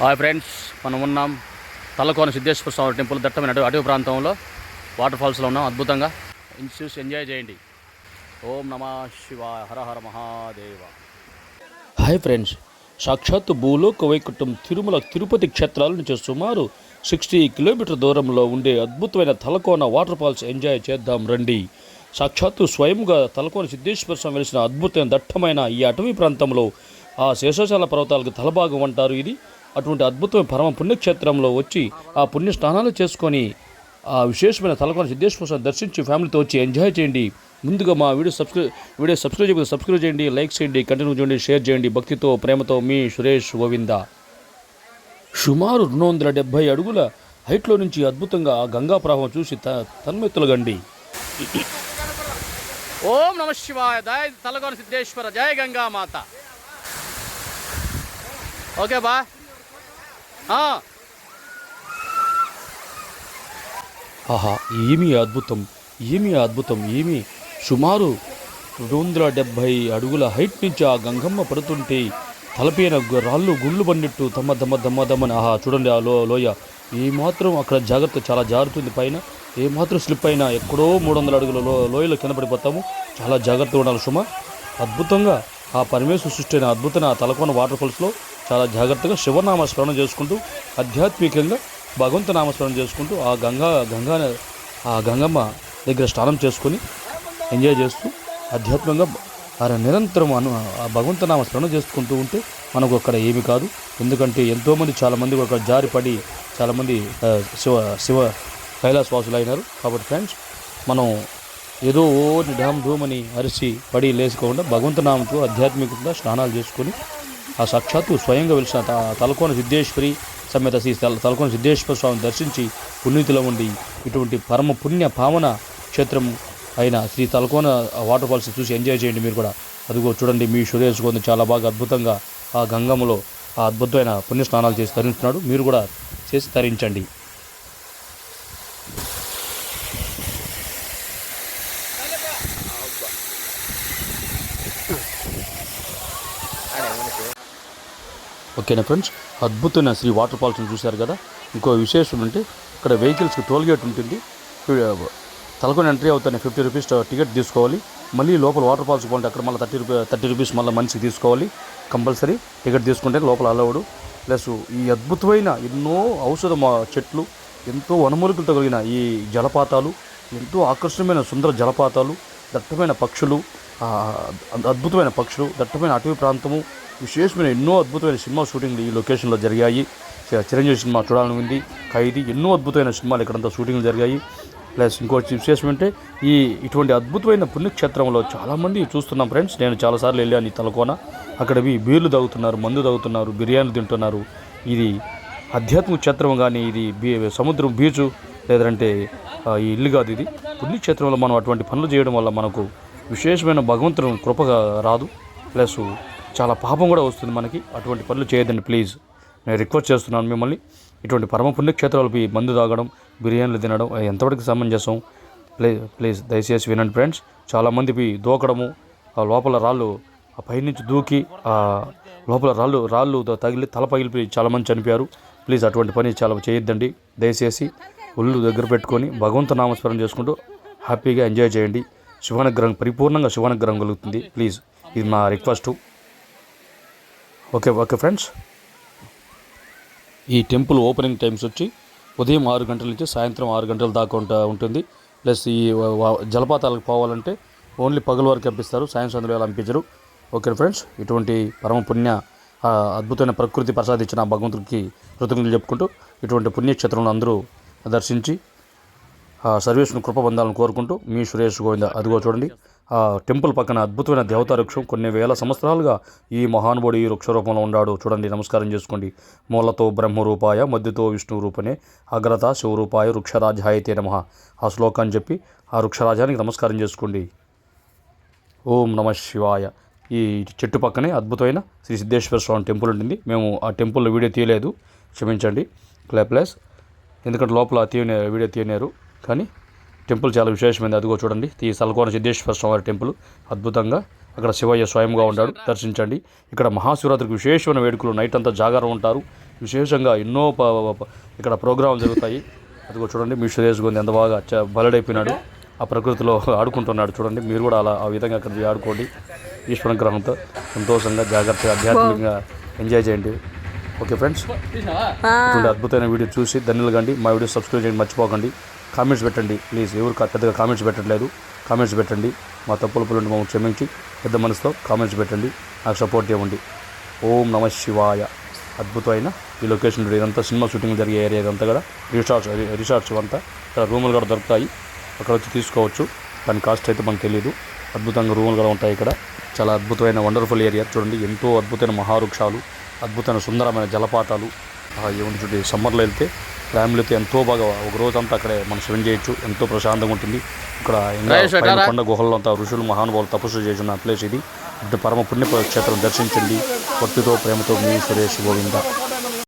Hi friends మనం ఉన్నాం తలకోన సిద్ధేశ్వర స్వామి temple దట్టమైన అటవీ అటవీ ప్రాంతంలో. వాటర్ ఫాల్స్లో ఉన్నాం అద్భుతంగా. చూసి ఎంజాయ్ చేయండి. ఓం నమ శివ హర హర మహాదేవ. హాయ్ ఫ్రెండ్స్ సాక్షాత్తు భూలోక వైకుంఠం తిరుమల తిరుపతి క్షేత్రాల నుంచి సుమారు సిక్స్టీ కిలోమీటర్ దూరంలో ఉండే అద్భుతమైన తలకోన వాటర్ ఫాల్స్ ఎంజాయ్ చేద్దాం రండి. సాక్షాత్తు స్వయంగా తలకోన సిద్ధేశ్వర స్వామి వెలిసిన అద్భుతమైన దట్టమైన ఈ అటవీ ప్రాంతంలో ఆ శేషాచల పర్వతాలకు తలభాగం అంటారు ఇది. అటువంటి అద్భుతమైన పరమ పుణ్యక్షేత్రంలో వచ్చి ఆ పుణ్య స్నానాలు చేసుకొని ఆ విశేషమైన తలకొన సిద్ధేశ్వర స్వామి దర్శించి ఫ్యామిలీతో వచ్చి ఎంజాయ్ చేయండి. ముందుగా మా వీడియో సబ్స్క్రైబ్ వీడియో సబ్స్క్రైబ్ చేయకపోతే సబ్స్క్రైబ్ చేయండి లైక్ చేయండి కంటిన్యూ చేయండి షేర్ చేయండి. భక్తితో ప్రేమతో మీ సురేష్ గోవింద. సుమారు రెండు వందల డెబ్భై అడుగుల హైట్లో నుంచి అద్భుతంగా ఆ గంగా ప్రవాహం చూసి త తన్మెత్తులగండి. ఓం నమ శివాయ. జయ తలకోన సిద్ధేశ్వర. జయ గంగా మాత. ఓకే బా. ఆహా ఏమి అద్భుతం ఏమి అద్భుతం ఏమి. సుమారు రెండు వందల డెబ్భై అడుగుల హైట్ నుంచి ఆ గంగమ్మ పడుతుంటే తలపైన రాళ్ళు గుళ్ళు పండిట్టు తమ్మ దమ్మ దమ్మ దమ్మని ఆహా చూడండి ఆ లో లోయ. ఏమాత్రం అక్కడ జాగ్రత్త చాలా జారుతుంది పైన. ఏమాత్రం స్లిప్ అయినా ఎక్కడో మూడు వందల అడుగుల లో లోయలో కింద పడిపోతాము. చాలా జాగ్రత్తగా ఉండాలి సుమ. అద్భుతంగా ఆ పరమేశ్వర సృష్టి అయిన అద్భుతమైన ఆ తలకోన వాటర్ ఫాల్స్లో చాలా జాగ్రత్తగా శివనామ స్మరణ చేసుకుంటూ ఆధ్యాత్మికంగా భగవంతు నామస్మరణ చేసుకుంటూ ఆ గంగా గంగా ఆ గంగమ్మ దగ్గర స్నానం చేసుకొని ఎంజాయ్ చేస్తూ ఆధ్యాత్మికంగా ఆ నిరంతరం అను ఆ భగవంతు నామస్మరణ చేసుకుంటూ ఉంటే మనకు అక్కడ ఏమి కాదు. ఎందుకంటే ఎంతోమంది చాలామంది అక్కడ జారిపడి చాలామంది శివ శివ కైలాసవాసులు అయినారు కాబట్టి ఫ్రెండ్స్ మనం ఏదో ఓ డామ్ ధూమని అరిసి పడి లేసుకోకుండా భగవంతు నామంతో ఆధ్యాత్మికంగా స్నానాలు చేసుకొని ఆ సాక్షాత్తు స్వయంగా వెలిసిన తలకోన సిద్ధేశ్వరి సమేత శ్రీ తల- తలకోన సిద్ధేశ్వర స్వామిని దర్శించి పుణ్యతిలో ఉండి ఇటువంటి పరమ పుణ్య పావన క్షేత్రం అయిన శ్రీ తలకోన వాటర్ ఫాల్స్ చూసి ఎంజాయ్ చేయండి మీరు కూడా. అదిగో చూడండి మీ సురేష్ చాలా బాగా అద్భుతంగా ఆ గంగమ్మలో ఆ అద్భుతమైన పుణ్య స్నానాలు చేసి తరించున్నాడు మీరు కూడా చేసి తరించండి. ఓకేనా ఫ్రెండ్స్? అద్భుతమైన శ్రీ వాటర్ ఫాల్స్ని చూశారు కదా? ఇంకో విశేషం అంటే ఇక్కడ వెహికల్స్కి టోల్ గేట్ ఉంటుంది. తలకొని ఎంట్రీ అవుతాయి ఫిఫ్టీ రూపీస్ టికెట్ తీసుకోవాలి. మళ్ళీ లోపల వాటర్ ఫాల్స్ పోండి అక్కడ మళ్ళీ థర్టీ రూపీ థర్టీ రూపీస్ మళ్ళీ మనిషికి తీసుకోవాలి. కంపల్సరీ టికెట్ తీసుకుంటే లోపల అలవాడు ప్లస్ ఈ అద్భుతమైన ఎన్నో ఔషధ చెట్లు ఎంతో వనమూలికలతో కలిగిన ఈ జలపాతాలు ఎంతో ఆకర్షణమైన సుందర జలపాతాలు దట్టమైన పక్షులు అద్భుతమైన పక్షులు దట్టమైన అటవీ ప్రాంతము విశేషమైన ఎన్నో అద్భుతమైన సినిమా షూటింగ్లు ఈ లొకేషన్లో జరిగాయి. చిరంజీవి సినిమా చూడాలని ఉంది. ఖైదీ ఎన్నో అద్భుతమైన సినిమాలు ఇక్కడంతా షూటింగ్లు జరిగాయి. ప్లస్ ఇంకోటి విశేషం అంటే ఈ ఇటువంటి అద్భుతమైన పుణ్యక్షేత్రంలో చాలామంది చూస్తున్నాం ఫ్రెండ్స్. నేను చాలాసార్లు వెళ్ళాను ఈ తలకోన. అక్కడ మీ బీర్లు తాగుతున్నారు మందు తాగుతున్నారు బిర్యానీ తింటున్నారు. ఇది ఆధ్యాత్మిక క్షేత్రం కానీ ఇది బీ సముద్రం బీచు లేదంటే ఈ ఇల్లు కాదు ఇది. పుణ్యక్షేత్రంలో మనం అటువంటి పనులు చేయడం వల్ల మనకు విశేషమైన భగవంతుని కృపగా రాదు. ప్లస్ చాలా పాపం కూడా వస్తుంది మనకి. అటువంటి పనులు చేయదండి ప్లీజ్. నేను రిక్వెస్ట్ చేస్తున్నాను మిమ్మల్ని. ఇటువంటి పరమ పుణ్యక్షేత్రాలపై మందు తాగడం బిర్యానీలు తినడం ఎంతవరకు సమంజసం? ప్లీజ్ ప్లీజ్ దయచేసి వినండి ఫ్రెండ్స్. చాలామంది దూకడము ఆ లోపల రాళ్ళు ఆ పైనుంచి దూకి ఆ లోపల రాళ్ళు రాళ్ళు తగిలి తల పగిలిపోయి చాలామంది చనిపోయారు. ప్లీజ్ అటువంటి పని చాలా చేయొద్దండి. దయచేసి ఒళ్ళు దగ్గర పెట్టుకొని భగవంతు నామస్మరణ చేసుకుంటూ హ్యాపీగా ఎంజాయ్ చేయండి. శివానుగ్రహం పరిపూర్ణంగా శివానుగ్రహం కలుగుతుంది. ప్లీజ్ ఇది నా రిక్వెస్ట్ ఓకే ఓకే ఫ్రెండ్స్ ఈ టెంపుల్ ఓపెనింగ్ టైమ్స్ వచ్చి ఉదయం ఆరు గంటల నుంచి సాయంత్రం ఆరు గంటల దాకా ఉంటా ఉంటుంది. ప్లస్ ఈ జలపాతాలకు పోవాలంటే ఓన్లీ పగల వరకు పంపిస్తారు సాయం సందులో పంపించరు ఓకే ఫ్రెండ్స్ ఇటువంటి పరమ పుణ్య అద్భుతమైన ప్రకృతి ప్రసాదించిన భగవంతుడికి కృతజ్ఞతలు చెప్పుకుంటూ ఇటువంటి పుణ్యక్షేత్రంలో అందరూ దర్శించి ఆ సర్వేశ్వరుని కృప పొందాలని కోరుకుంటూ మీ సురేష్ గోవింద అదిగో చూడండి. ఆ టెంపుల్ పక్కన అద్భుతమైన దేవతా వృక్షం కొన్ని వేల సంవత్సరాలుగా ఈ మహానుభుడు ఈ వృక్ష రూపంలో ఉన్నాడు. చూడండి నమస్కారం చేసుకోండి. మూలతో బ్రహ్మరూపాయ మధ్యతో విష్ణు రూపనే అగ్రత శివరూపాయ వృక్షరాజాయతే నమ. ఆ శ్లోకాన్ని చెప్పి ఆ వృక్షరాజానికి నమస్కారం చేసుకోండి. ఓం నమ శివాయ. ఈ చెట్టు పక్కనే అద్భుతమైన శ్రీ సిద్ధేశ్వర స్వామి టెంపుల్ ఉంటుంది మేము ఆ టెంపుల్లో వీడియో తీయలేదు. క్షమించండి. ప్లస్. ఎందుకంటే లోపల తీయనే వీడియో తీయనేరు. కానీ టెంపుల్ చాలా విశేషమైంది. అదిగో చూడండి. ఈ సల్కోన సిద్ధేశ్వర స్వామి టెంపుల్ అద్భుతంగా అక్కడ శివయ్య స్వయంగా ఉన్నాడు దర్శించండి. ఇక్కడ మహాశివరాత్రికి విశేషమైన వేడుకలు. నైట్ అంతా జాగారం ఉంటారు. విశేషంగా ఎన్నో ఇక్కడ ప్రోగ్రాంలు జరుగుతాయి. అదిగో చూడండి. మీ సురేష్ గోంది ఎంత బాగా బలడైపోయినాడు. ఆ ప్రకృతిలో ఆడుకుంటున్నాడు చూడండి. మీరు కూడా అలా ఆ విధంగా అక్కడ ఆడుకోండి. ఈశ్వర గ్రహంతో సంతోషంగా జాగ్రత్తగా ఆధ్యాత్మికంగా ఎంజాయ్ చేయండి. Okay friends? అద్భుతమైన వీడియో చూసి ధన్యులు కండి. మా వీడియో సబ్స్క్రైబ్ చేయండి మర్చిపోకండి. కామెంట్స్ పెట్టండి ప్లీజ్ ఎవరు పెద్దగా కామెంట్స్ పెట్టట్లేదు. కామెంట్స్ పెట్టండి. మా తప్పుల పుల్లండి మమ్మల్ని క్షమించి. పెద్ద మనసుతో కామెంట్స్ పెట్టండి. నాకు సపోర్ట్ ఇవ్వండి. ఓం నమ శివాయ. అద్భుతమైన ఈ లొకేషన్ ఇదంతా సినిమా షూటింగ్ జరిగే ఏరియా ఇదంతా కూడా. రిసార్ట్స్ రిసార్ట్స్ అంతా ఇక్కడ రూములు కూడా దొరుకుతాయి. అక్కడ వచ్చి తీసుకోవచ్చు. దాని కాస్ట్ అయితే మనకు తెలియదు అద్భుతంగా రూములు కూడా ఉంటాయి ఇక్కడ. చాలా అద్భుతమైన వండర్ఫుల్ ఏరియా చూడండి ఎంతో అద్భుతమైన మహావృక్షాలు. అద్భుతమైన సుందరమైన జలపాతాలు. ఆ ఏముంది చూడండి సమ్మర్లో వెళ్తే ఫ్యామిలీతో ఎంతో బాగా ఒక రోజంతా అక్కడే మనం స్పెండ్ చేయొచ్చు. ఎంతో ప్రశాంతంగా ఉంటుంది. ఇక్కడ కొండ గుహల్లో అంతా ఋషులు మహానుభావులు తపస్సు చేసిన ప్లేస్ ఇది. ఇది పరమ పుణ్య క్షేత్రం దర్శించండి. భక్తితో ప్రేమతో మీ సురేష్ గోవింద.